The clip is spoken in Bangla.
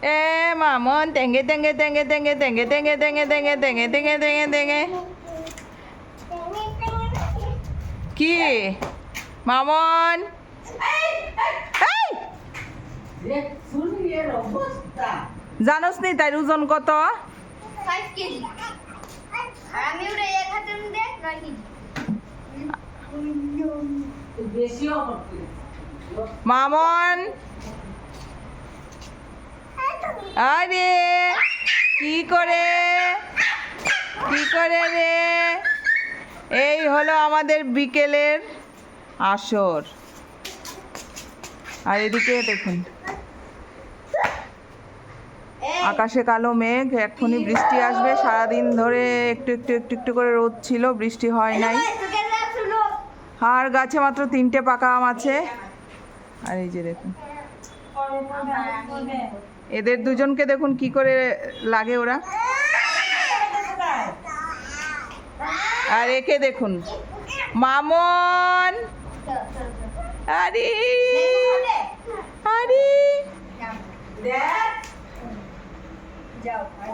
এ মামন তেঙ্গে তেঙ্গে তেঙ্গে তেঙ্গে তেঙ্গে তেঙ্গে তেঙ্গে তেঙ্গে তেঙ্গে তেঙ্গে তেঙ্গে তেঙ্গে কি মামন এই! জানোস নি তাই ওজন কত মামন আরে, কি করে? কি করে রে? এই হলো আমাদের বিকেলের আসর। আর এদিকে দেখুন। আকাশে কালো মেঘ, এক্ষুনি বৃষ্টি আসবে। সারাদিন ধরে একটু একটু একটু একটু করে রোদ ছিল, বৃষ্টি হয় নাই। আর গাছে মাত্র তিনটে পাকা আম আছে। আর এই যে দেখুন। এদের দুজনকে দেখুন কি করে লাগে ওরা। আর একে দেখুন। মামন! আরে! আরে!